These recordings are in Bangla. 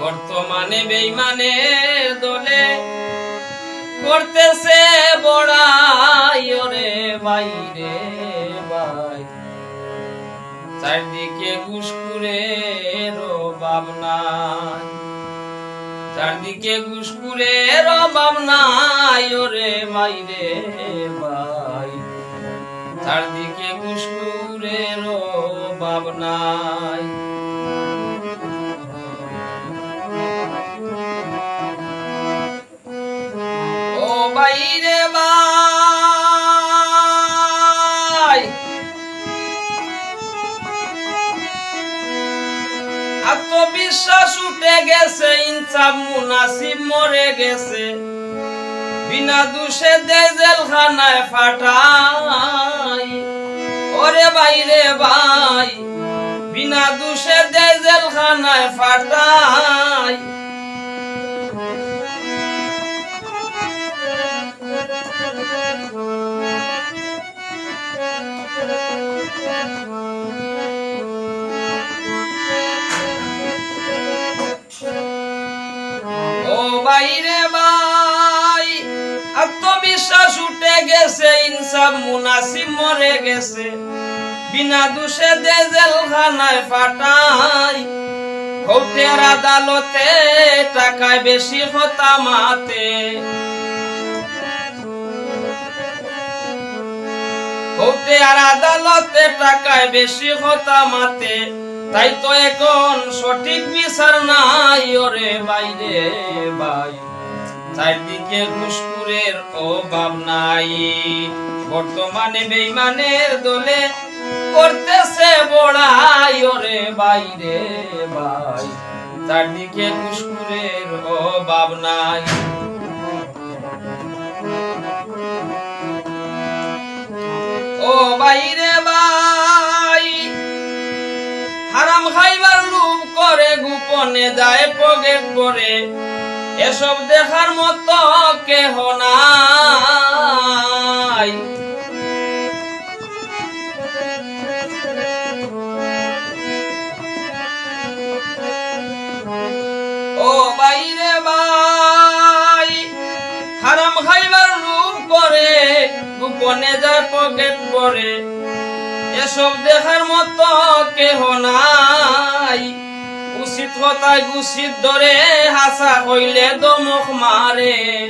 বর্তমানে বেইমানে দলে করতেছে বড়াই বাইরে বাই চারদিকে ঘুষকুরে রবাব চারদিকে ঘুষকুরে রবাব বাইরে বাই চারদিকে ঘুষকুরে রবাব নাই। গেছে, ইনসাফ মুনাসিব মরে গেছে। বিনা দুষে দে জেলখানায় ফাটাই। ওরে বাইরে ভাই, বিনা দুষে দেজেল খানায় ফাটাই। বাইরে ভাই, আত্মবিশ্বাস উঠে গেছে, ইনসাফ মুনাসিব মরে গেছে। বিনা দোষে দে জেলখানায় ফাটাই কোর্টের আদালতে টাকায় বেশি হতা মাতে। কোর্টে আর আদালতে টাকায় বেশি হতা মাতে, তাই তো এখন সঠিক বিচার ওরে বাইরে ভাই চারদিকে ঘুষপুরের অভাব নাই। বর্তমানে বেইমানের দলে করতেছে বড়াই, ওরে বাইরে ভাই চারদিকে ঘুষপুরের অভাব নাই। গোপনে যায় পকেট করে এসব দেখার মতো কেহ নাই। ও বাইরে ভাই, হারাম খাইবার লোভ করে, গোপনে যায় পকেট করে এসব দেখার মতো কেহ নাই। কথায় গুছিত ধরে হাসা হইলে দমক মারে।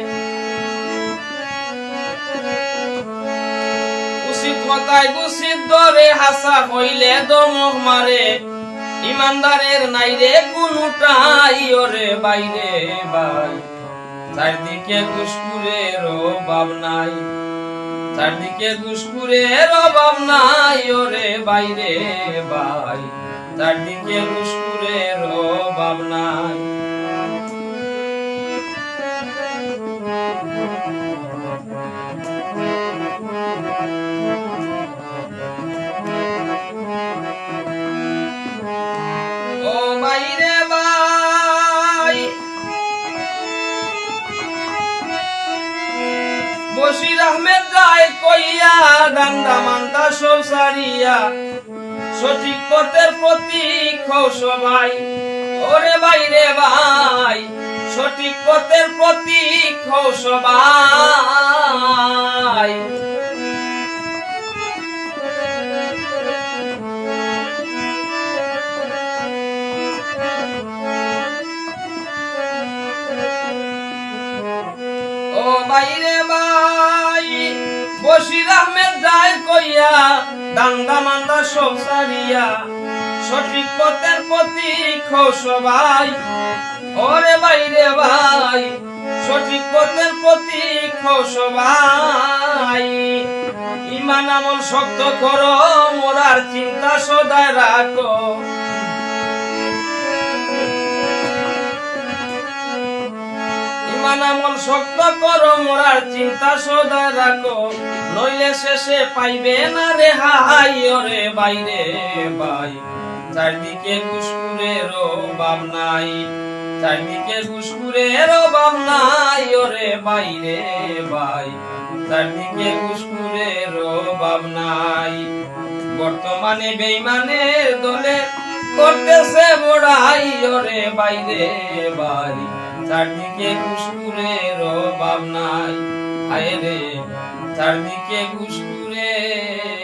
নাই ওরে বাইরে বাই। চারদিকে ঘুষকুরের অভাব নাই। ওরে বাইরে বাই। চারদিকে ঘুষকুরের অভাব নাই বশির আহমেদ যায় কইয়া দান্দা মান্দা সারিয়া সঠিক পথের প্রতীক সবাই। ওরে বাইরে ভাই, সঠিক পথের প্রতীক সবাই। বাইরে ভাই বশির আহমেদ যায় কইয়া দান্দা মান্দা সব সারিয়া সঠিক পথের প্রতীক সবাই ওরে বাইরে ভাই, সঠিক পথের প্রতীক সবাই ইমান আমল শক্ত করো, মোরার চিন্তা সদায় রাখো। আমল শক্ত করো, মোরার চিন্তা সদা রাখো। নইলে শেষে পাইবে না রে হাই, ওরে বাইরে বাই চারদিকে ঘুষকুরের অভাব নাই চারদিকে ঘুষকুরের অভাব নাই, ওরে বাইরে বাই চারদিকে ঘুষকুরের অভাব নাই। বর্তমানে বেইমানের দলে করতেছে বড়াই, ওরে বাইরে বাই চারদিকে ঘুষকুরের অভাব নাই, হায় রে। চারদিকে ঘুষকুরের